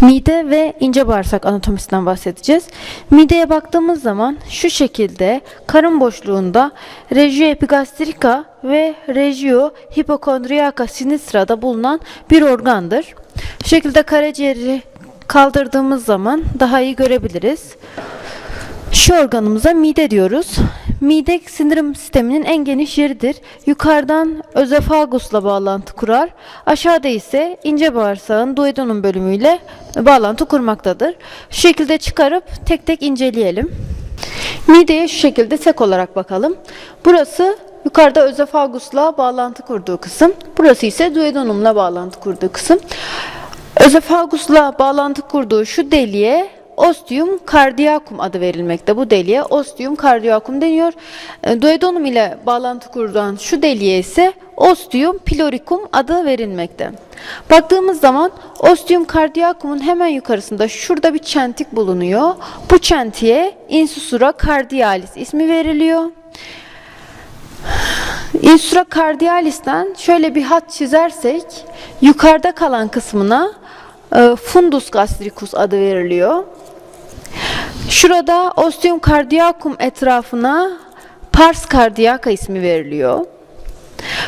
Mide ve ince bağırsak anatomisinden bahsedeceğiz. Mideye baktığımız zaman şu şekilde karın boşluğunda regio epigastrika ve regio hipokondriaca sinistra'da bulunan bir organdır. Şu şekilde karaciğeri kaldırdığımız zaman daha iyi görebiliriz. Şu organımıza mide diyoruz. Mide sindirim sisteminin en geniş yeridir. Yukarıdan özofagusla bağlantı kurar. Aşağıda ise ince bağırsağın duodenum bölümüyle bağlantı kurmaktadır. Şu şekilde çıkarıp tek tek inceleyelim. Mideye şu şekilde tek olarak bakalım. Burası yukarıda özofagusla bağlantı kurduğu kısım. Burası ise duodenumla bağlantı kurduğu kısım. Özofagusla bağlantı kurduğu şu deliğe ostium cardiacum adı verilmekte. Bu deliğe ostium cardiacum deniyor. E, Duodenum ile bağlantı kurulan şu deliğe ise ostium piloricum adı verilmekte. Baktığımız zaman ostium cardiacum'un hemen yukarısında şurada bir çentik bulunuyor. Bu çentiğe insusura cardialis ismi veriliyor. Insula cardialis'ten şöyle bir hat çizersek yukarıda kalan kısmına e, fundus gastricus adı veriliyor. Şurada ostium cardiacum etrafına pars cardiaca ismi veriliyor.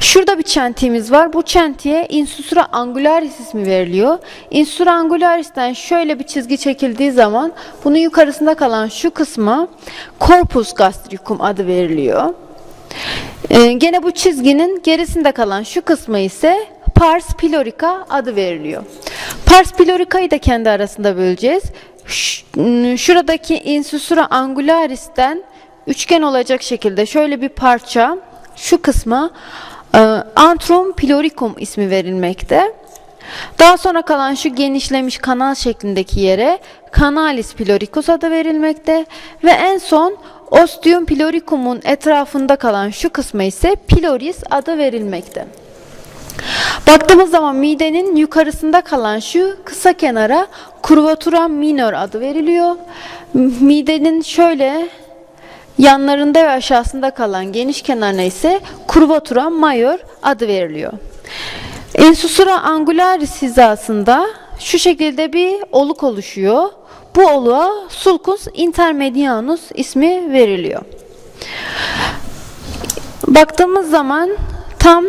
Şurada bir çentiğimiz var. Bu çentiğe insusura angularis ismi veriliyor. Insusura angularis'ten şöyle bir çizgi çekildiği zaman bunun yukarısında kalan şu kısma corpus gastricum adı veriliyor. Ee, gene bu çizginin gerisinde kalan şu kısmı ise pars pilorica adı veriliyor. Pars pilorica'yı da kendi arasında böleceğiz. Şuradaki insusura angularis'ten üçgen olacak şekilde şöyle bir parça şu kısma e, antrum piloricum ismi verilmekte. Daha sonra kalan şu genişlemiş kanal şeklindeki yere canalis piloricus adı verilmekte ve en son ostium piloricum'un etrafında kalan şu kısma ise piloris adı verilmekte. Baktığımız zaman midenin yukarısında kalan şu kısa kenara curvatura minor adı veriliyor. Midenin şöyle yanlarında ve aşağısında kalan geniş kenarına ise curvatura major adı veriliyor. Insusura angularis hizasında şu şekilde bir oluk oluşuyor. Bu oluğa sulcus intermedianus ismi veriliyor. Baktığımız zaman tam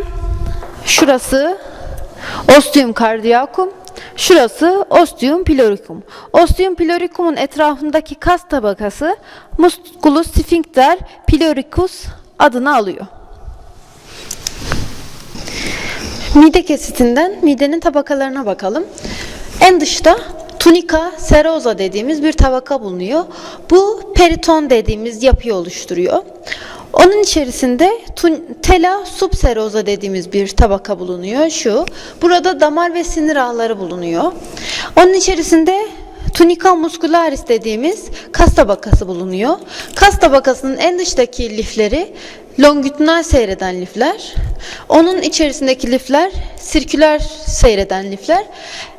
şurası ostium cardiacum, şurası ostium piloricum. Ostium piloricum'un etrafındaki kas tabakası musculus sphincter piloricus adını alıyor. Mide kesitinden midenin tabakalarına bakalım. En dışta tunica serosa dediğimiz bir tabaka bulunuyor. Bu periton dediğimiz yapıyı oluşturuyor. Onun içerisinde tela subserosa dediğimiz bir tabaka bulunuyor. Şu. Burada damar ve sinir ağları bulunuyor. Onun içerisinde tunica muscularis dediğimiz kas tabakası bulunuyor. Kas tabakasının en dıştaki lifleri longitudinal seyreden lifler. Onun içerisindeki lifler sirküler seyreden lifler.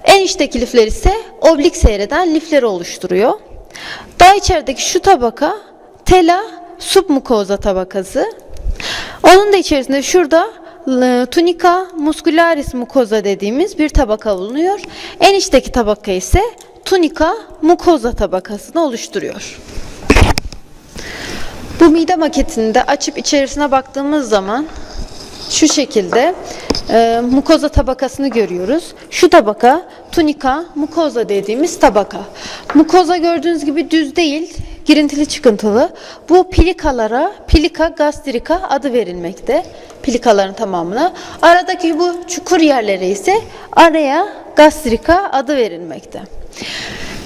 En içteki lifler ise oblik seyreden lifleri oluşturuyor. Daha içerideki şu tabaka tela submukoza tabakası. Onun da içerisinde şurada e, tunica muscularis mukoza dediğimiz bir tabaka bulunuyor. En içteki tabaka ise tunica mukoza tabakasını oluşturuyor. Bu mide maketini de açıp içerisine baktığımız zaman şu şekilde e, mukoza tabakasını görüyoruz. Şu tabaka tunika mukoza dediğimiz tabaka. Mukoza gördüğünüz gibi düz değil, girintili çıkıntılı. Bu pilikalara pilika gastrika adı verilmekte. Pilikaların tamamına. Aradaki bu çukur yerlere ise araya gastrika adı verilmekte.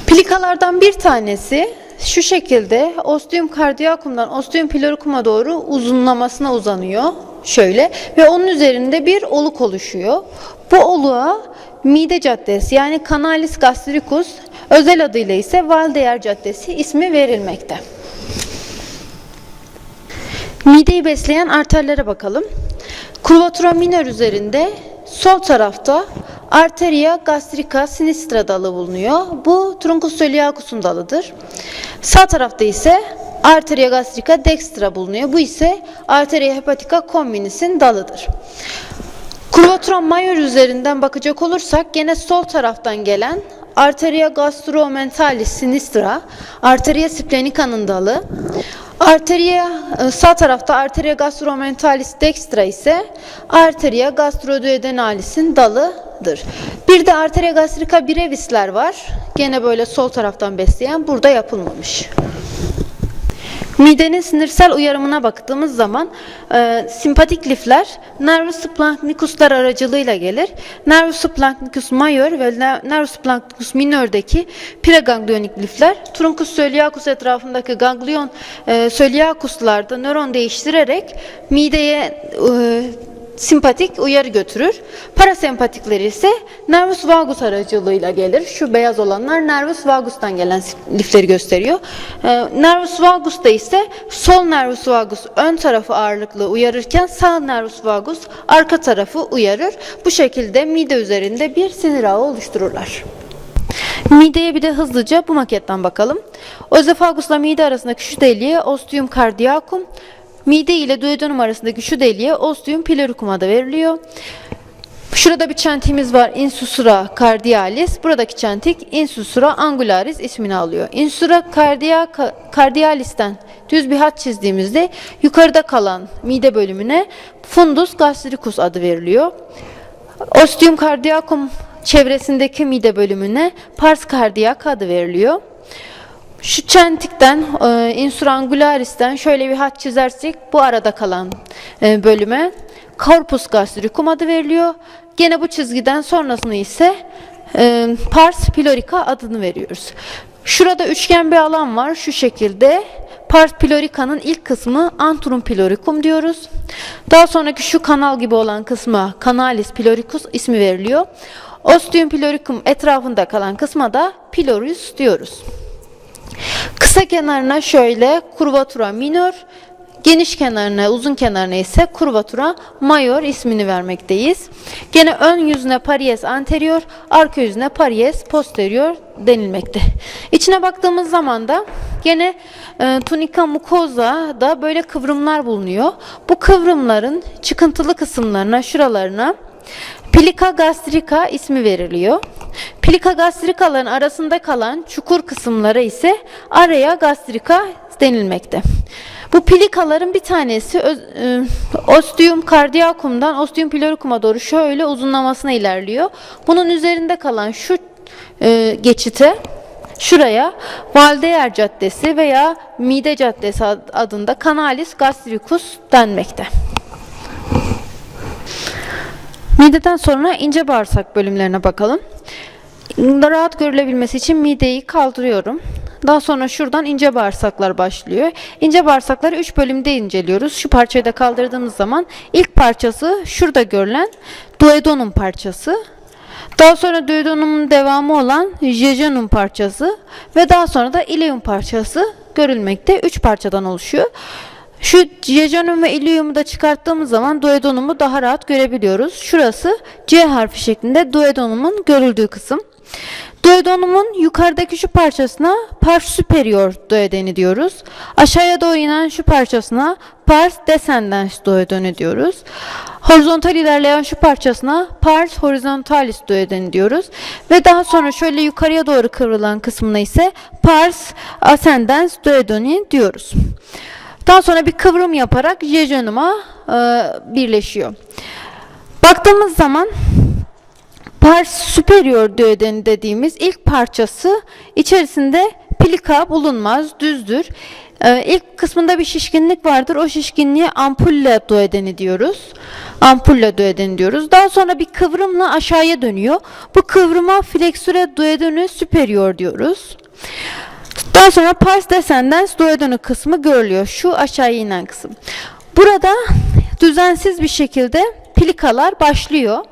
Plikalardan bir tanesi şu şekilde ostium cardiacum'dan ostium piloricum'a doğru uzunlamasına uzanıyor. Şöyle ve onun üzerinde bir oluk oluşuyor. Bu oluğa mide caddesi yani canalis gastricus özel adıyla ise Valdeyer Caddesi ismi verilmekte. Mideyi besleyen arterlere bakalım. Curvatura minor üzerinde sol tarafta arteria gastrica sinistra dalı bulunuyor. Bu truncus coeliacus'un dalıdır. Sağ tarafta ise arteria gastrica dextra bulunuyor. Bu ise arteria hepatica communis'in dalıdır. Curvatura major üzerinden bakacak olursak gene sol taraftan gelen arteria gastromentalis sinistra, arteria splenica'nın dalı. Arteria e, sağ tarafta arteria gastromentalis dextra ise arteria gastroduodenalis'in dalıdır. Bir de arteria gastrica brevis'ler var. Gene böyle sol taraftan besleyen burada yapılmamış. Midenin sinirsel uyarımına baktığımız zaman e, simpatik lifler nervus splanchnicus'lar aracılığıyla gelir. Nervus splanchnicus major ve ne- nervus splanchnicus minör'deki preganglionik lifler truncus coeliacus etrafındaki ganglion e, coeliacus'larda nöron değiştirerek mideye e, simpatik uyarı götürür. Parasempatikleri ise nervus vagus aracılığıyla gelir. Şu beyaz olanlar nervus vagus'tan gelen lifleri gösteriyor. Ee, nervus vagus'ta ise sol nervus vagus ön tarafı ağırlıklı uyarırken sağ nervus vagus arka tarafı uyarır. Bu şekilde mide üzerinde bir sinir ağı oluştururlar. Mideye bir de hızlıca bu maketten bakalım. Özofagusla mide arasındaki şu deliğe ostium cardiacum, mide ile duodenum arasındaki şu deliğe ostium piloricum adı veriliyor. Şurada bir çentiğimiz var. Insusura cardialis. Buradaki çentik insusura angularis ismini alıyor. Insusura cardia, cardialis'ten düz bir hat çizdiğimizde yukarıda kalan mide bölümüne fundus gastricus adı veriliyor. Ostium cardiacum çevresindeki mide bölümüne pars cardiac adı veriliyor. Şu çentikten, e, insula angularis'ten şöyle bir hat çizersek bu arada kalan e, bölüme corpus gastricum adı veriliyor. Gene bu çizgiden sonrasını ise e, pars pilorica adını veriyoruz. Şurada üçgen bir alan var şu şekilde. Pars pilorica'nın ilk kısmı antrum piloricum diyoruz. Daha sonraki şu kanal gibi olan kısma canalis piloricus ismi veriliyor. Ostium piloricum etrafında kalan kısma da pilorius diyoruz. Kısa kenarına şöyle kurvatura minor, geniş kenarına, uzun kenarına ise kurvatura major ismini vermekteyiz. Gene ön yüzüne paries anterior, arka yüzüne paries posterior denilmekte. İçine baktığımız zaman da gene e, tunica mucosa da böyle kıvrımlar bulunuyor. Bu kıvrımların çıkıntılı kısımlarına, şuralarına Plika gastrica ismi veriliyor. Plika gastrikaların arasında kalan çukur kısımlara ise area gastrica denilmekte. Bu plikaların bir tanesi e, ostium cardiacum'dan ostium piloricum'a doğru şöyle uzunlamasına ilerliyor. Bunun üzerinde kalan şu e, geçite şuraya Valdeyer Caddesi veya Mide Caddesi ad- adında Canalis gastricus denmekte. Mideden sonra ince bağırsak bölümlerine bakalım. Rahat görülebilmesi için mideyi kaldırıyorum. Daha sonra şuradan ince bağırsaklar başlıyor. İnce bağırsakları 3 bölümde inceliyoruz. Şu parçayı da kaldırdığımız zaman ilk parçası şurada görülen duodenum parçası. Daha sonra duodenumun devamı olan jejunum parçası ve daha sonra da ileum parçası görülmekte. 3 parçadan oluşuyor. Şu jejunum ve ileum'u da çıkarttığımız zaman duodenumu daha rahat görebiliyoruz. Şurası C harfi şeklinde duodenumun görüldüğü kısım. Duodenumun yukarıdaki şu parçasına pars superior duodeni diyoruz. Aşağıya doğru inen şu parçasına pars descendens duodeni diyoruz. Horizontal ilerleyen şu parçasına pars horizontalis duodeni diyoruz. Ve daha sonra şöyle yukarıya doğru kıvrılan kısmına ise pars ascendens duodeni diyoruz. Daha sonra bir kıvrım yaparak jejunuma e, birleşiyor. Baktığımız zaman pars superior duodeni dediğimiz ilk parçası içerisinde plika bulunmaz, düzdür. Ee, ilk kısmında bir şişkinlik vardır. O şişkinliğe ampulle duodeni diyoruz. Ampulle duodeni diyoruz. Daha sonra bir kıvrımla aşağıya dönüyor. Bu kıvrıma flexure duodeni superior diyoruz. Daha sonra pars descendens duodeni kısmı görülüyor. Şu aşağıya inen kısım. Burada düzensiz bir şekilde plikalar başlıyor.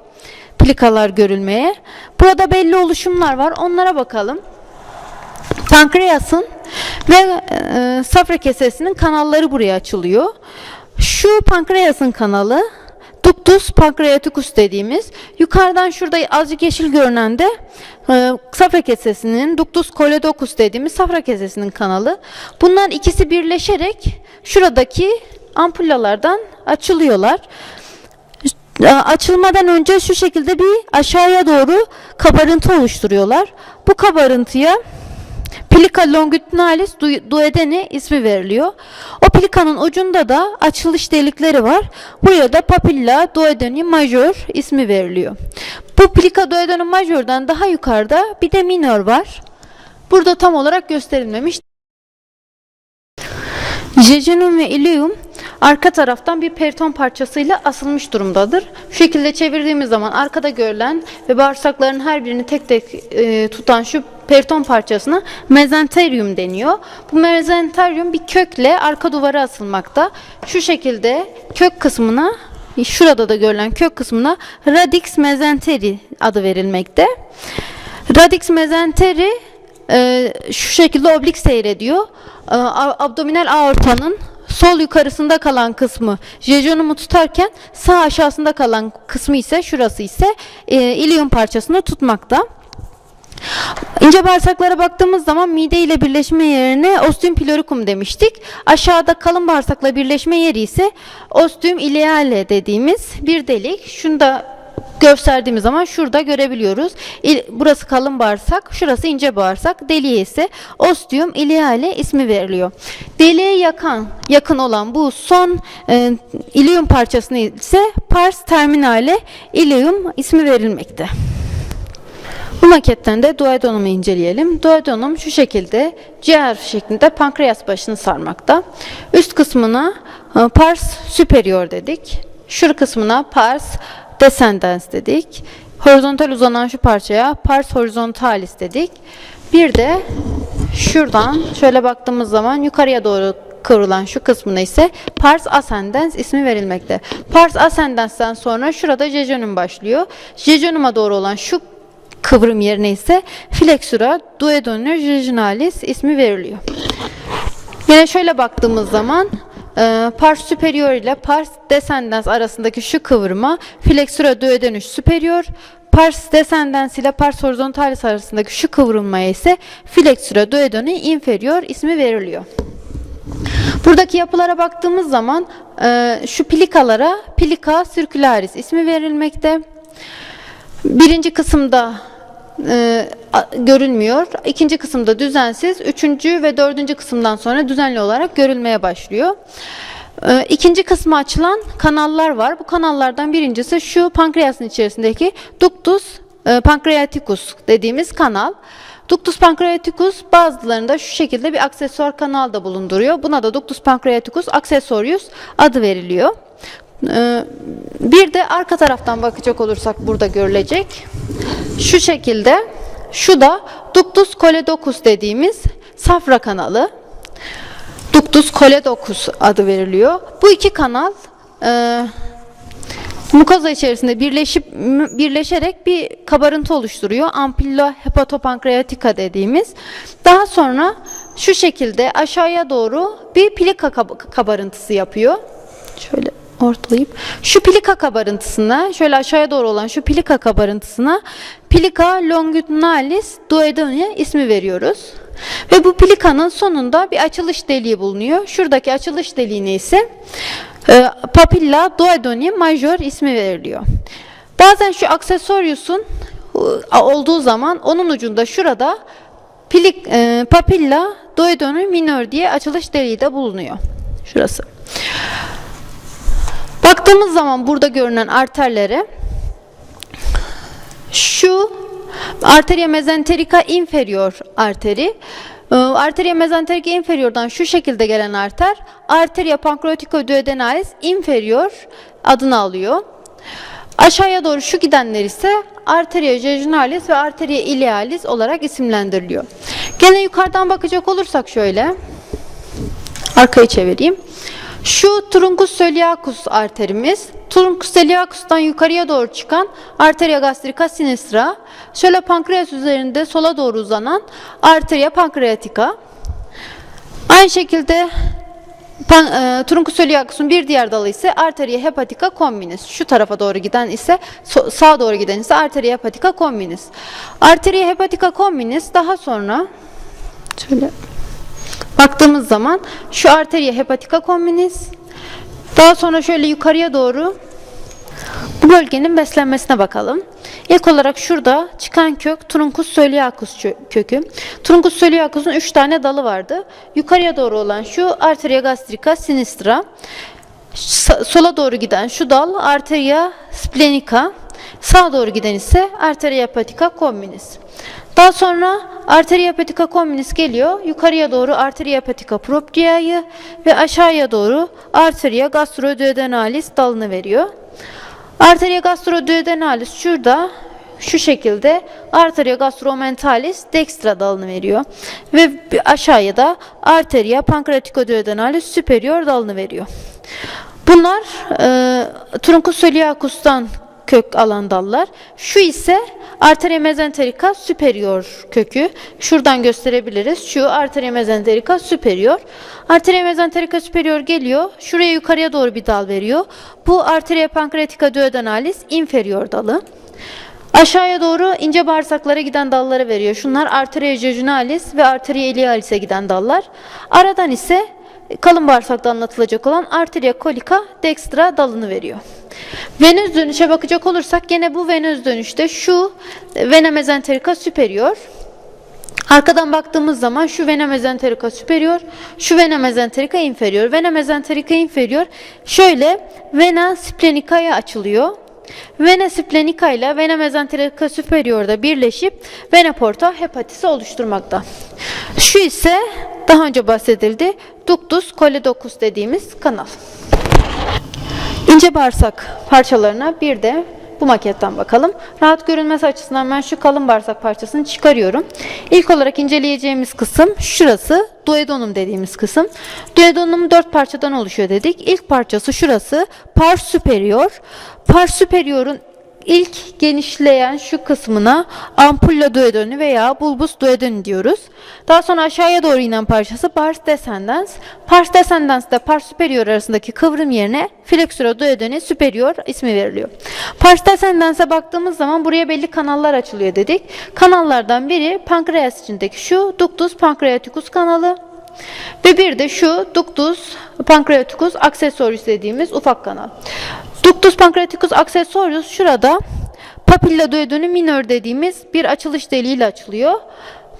Plikalar görülmeye. Burada belli oluşumlar var. Onlara bakalım. Pankreasın ve e, safra kesesinin kanalları buraya açılıyor. Şu pankreasın kanalı ductus pancreaticus dediğimiz yukarıdan şurada azıcık yeşil görünen de e, safra kesesinin ductus coledocus dediğimiz safra kesesinin kanalı. Bunlar ikisi birleşerek şuradaki ampullalardan açılıyorlar. e, açılmadan önce şu şekilde bir aşağıya doğru kabarıntı oluşturuyorlar. Bu kabarıntıya Plica longitudinalis du- duodeni ismi veriliyor. O plikanın ucunda da açılış delikleri var. Buraya da papilla duodeni major ismi veriliyor. Bu plica duodeni major'dan daha yukarıda bir de minor var. Burada tam olarak gösterilmemiş. Jejunum ve ilium arka taraftan bir periton parçasıyla asılmış durumdadır. Şu şekilde çevirdiğimiz zaman arkada görülen ve bağırsakların her birini tek tek e, tutan şu periton parçasına mezenterium deniyor. Bu mezenterium bir kökle arka duvara asılmakta. Şu şekilde kök kısmına şurada da görülen kök kısmına radix mezenteri adı verilmekte. Radix mezenteri e, şu şekilde oblik seyrediyor. E, abdominal aortanın sol yukarısında kalan kısmı jejonumu tutarken sağ aşağısında kalan kısmı ise şurası ise e, ilium parçasını tutmakta. İnce bağırsaklara baktığımız zaman mide ile birleşme yerine ostium piloricum demiştik. Aşağıda kalın bağırsakla birleşme yeri ise ostium ileale dediğimiz bir delik. Şunu da gösterdiğimiz zaman şurada görebiliyoruz. İl- Burası kalın bağırsak, şurası ince bağırsak. Deliğe ise ostium ileale ismi veriliyor. Deliğe yakın, yakın olan bu son e, ilium parçasına ise pars terminale ilium ismi verilmekte. Bu maketten de duodenum'u inceleyelim. Duodenum şu şekilde ciğer şeklinde pankreas başını sarmakta. Üst kısmına e, pars superior dedik. Şu kısmına pars descendens dedik. Horizontal uzanan şu parçaya pars horizontalis dedik. Bir de şuradan şöyle baktığımız zaman yukarıya doğru kıvrılan şu kısmına ise pars ascendens ismi verilmekte. Pars ascendens'ten sonra şurada jejunum başlıyor. Jejunuma doğru olan şu kıvrım yerine ise flexura duodenum jejunnalis ismi veriliyor. Yine şöyle baktığımız zaman e, pars superior ile pars descendens arasındaki şu kıvrıma flexura duodenus superior, pars descendens ile pars horizontalis arasındaki şu kıvrılmaya ise flexura duodenus inferior ismi veriliyor. Buradaki yapılara baktığımız zaman e, şu plikalara plika circularis ismi verilmekte. Birinci kısımda e, görülmüyor. İkinci kısımda düzensiz. Üçüncü ve dördüncü kısımdan sonra düzenli olarak görülmeye başlıyor. E, ikinci kısmı açılan kanallar var. Bu kanallardan birincisi şu pankreasın içerisindeki ductus e, pancreaticus dediğimiz kanal. Ductus pancreaticus bazılarında şu şekilde bir aksesuar kanal da bulunduruyor. Buna da ductus pancreaticus accessorius adı veriliyor. Ee, Bir de arka taraftan bakacak olursak burada görülecek. Şu şekilde şu da ductus coledocus dediğimiz safra kanalı. Ductus coledocus adı veriliyor. Bu iki kanal e, mukoza içerisinde birleşip birleşerek bir kabarıntı oluşturuyor. Ampilla hepatopankreatika dediğimiz. Daha sonra şu şekilde aşağıya doğru bir plika kab- kabarıntısı yapıyor. Şöyle ortalayıp şu plika kabarıntısına şöyle aşağıya doğru olan şu plika kabarıntısına plika longitudinalis duodenea ismi veriyoruz. Ve bu plikanın sonunda bir açılış deliği bulunuyor. Şuradaki açılış deliğine ise e, papilla duodenea major ismi veriliyor. Bazen şu aksesuarius'un e, olduğu zaman onun ucunda şurada plik, e, papilla duodenea minor diye açılış deliği de bulunuyor. Şurası. Baktığımız zaman burada görünen arterlere şu arteria mesenterica inferior arteri e, arteria mesenterica inferior'dan şu şekilde gelen arter arteria pancreatica duodenalis inferior adını alıyor. Aşağıya doğru şu gidenler ise arteria jejunnalis ve arteria ilealis olarak isimlendiriliyor. Gene yukarıdan bakacak olursak şöyle arkayı çevireyim. Şu truncus celiacus arterimiz, truncus celiacus'tan yukarıya doğru çıkan arteria gastrica sinistra, şöyle pankreas üzerinde sola doğru uzanan arteria pancreatica. Aynı şekilde pan, e, truncus celiacus'un bir diğer dalı ise arteria hepatica communis. Şu tarafa doğru giden ise so- sağa doğru giden ise arteria hepatica communis. Arteria hepatica communis daha sonra şöyle Baktığımız zaman şu arteria hepatica communis daha sonra şöyle yukarıya doğru Bu bölgenin beslenmesine bakalım. İlk olarak şurada çıkan kök Truncus soleacus çö- kökü. Truncus soleacus'un 3 tane dalı vardı. Yukarıya doğru olan şu Arteria gastrica sinistra. Sola doğru giden şu dal Arteria splenica. Sağa doğru giden ise Arteria hepatica communis. Daha sonra Arteria hepatica communis geliyor. Yukarıya doğru Arteria hepatica propriae ve aşağıya doğru Arteria gastroduodenalis dalını veriyor. Arteria gastroduodenalis şurada şu şekilde Arteria gastromentalis dextra dalını veriyor. Ve aşağıya da Arteria pancreaticoduodenalis superior dalını veriyor. Bunlar e, Truncus coeliacus'tan kök alan dallar. Şu ise Arteria mesenterica superior kökü. Şuradan gösterebiliriz. Şu Arteria mesenterica superior. Arteria mesenterica superior geliyor. Şuraya yukarıya doğru bir dal veriyor. Bu Arteria pancreatica duodenalis inferior dalı. Aşağıya doğru ince bağırsaklara giden dalları veriyor. Şunlar arteria jejunalis ve arteria ilialis'e giden dallar. Aradan ise kalın bağırsakta anlatılacak olan arteria colica dextra dalını veriyor. Venöz dönüşe bakacak olursak gene bu venöz dönüşte şu vena mesenterica superior Arkadan baktığımız zaman şu vena mesenterica superior, şu vena mesenterica inferior. Vena mesenterica inferior şöyle vena splenica'ya açılıyor. Vena splenica ile vena mesenterica superior'da birleşip vena porta hepatisi oluşturmakta. Şu ise daha önce bahsedildi. Ductus coledocus dediğimiz kanal. İnce bağırsak parçalarına bir de bu maketten bakalım. Rahat görünmesi açısından ben şu kalın bağırsak parçasını çıkarıyorum. İlk olarak inceleyeceğimiz kısım şurası. Duodenum dediğimiz kısım. Duodenum dört parçadan oluşuyor dedik. İlk parçası şurası. Pars superior. Pars superior'un ilk genişleyen şu kısmına ampulla duodeni veya bulbus duodeni diyoruz. Daha sonra aşağıya doğru inen parçası pars descendens. Pars descendens ile pars superior arasındaki kıvrım yerine flexura duodeni superior ismi veriliyor. Pars descendens'e baktığımız zaman buraya belli kanallar açılıyor dedik. Kanallardan biri pankreas içindeki şu ductus pancreaticus kanalı. Ve bir de şu ductus pancreaticus accessorius dediğimiz ufak kanal. Ductus pancreaticus accessorius şurada papilla duodeni minor dediğimiz bir açılış deliğiyle açılıyor.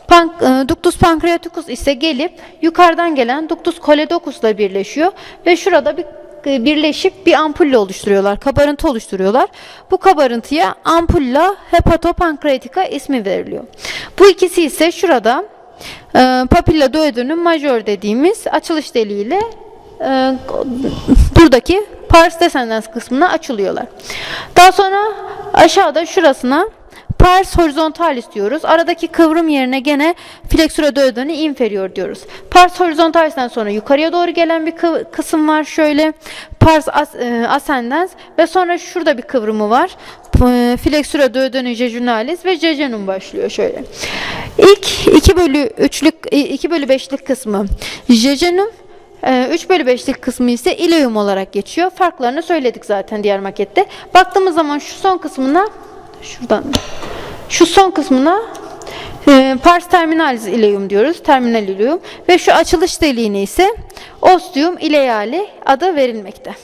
Pan, e, ductus pancreaticus ise gelip yukarıdan gelen ductus coledocus ile birleşiyor ve şurada bir e, birleşip bir ampulle oluşturuyorlar. Kabarıntı oluşturuyorlar. Bu kabarıntıya ampulla hepatopankreatika ismi veriliyor. Bu ikisi ise şurada e, papilla duodenum major dediğimiz açılış deliğiyle e, buradaki pars descendens kısmına açılıyorlar. Daha sonra aşağıda şurasına pars horizontalis diyoruz. Aradaki kıvrım yerine gene flexura duodeni inferior diyoruz. Pars horizontalis'ten sonra yukarıya doğru gelen bir kı- kısım var şöyle. Pars as- e, ascendens ve sonra şurada bir kıvrımı var. E, Flexura duodeni jejunalis ve jejunum başlıyor şöyle. İlk 2 bölü 3'lük 2 bölü 5'lik kısmı jejunum 3 bölü 5'lik kısmı ise ileum olarak geçiyor. Farklarını söyledik zaten diğer makette. Baktığımız zaman şu son kısmına şuradan şu son kısmına e, pars terminalis ileum diyoruz. Terminal ileum ve şu açılış deliğine ise ostium ileali adı verilmekte.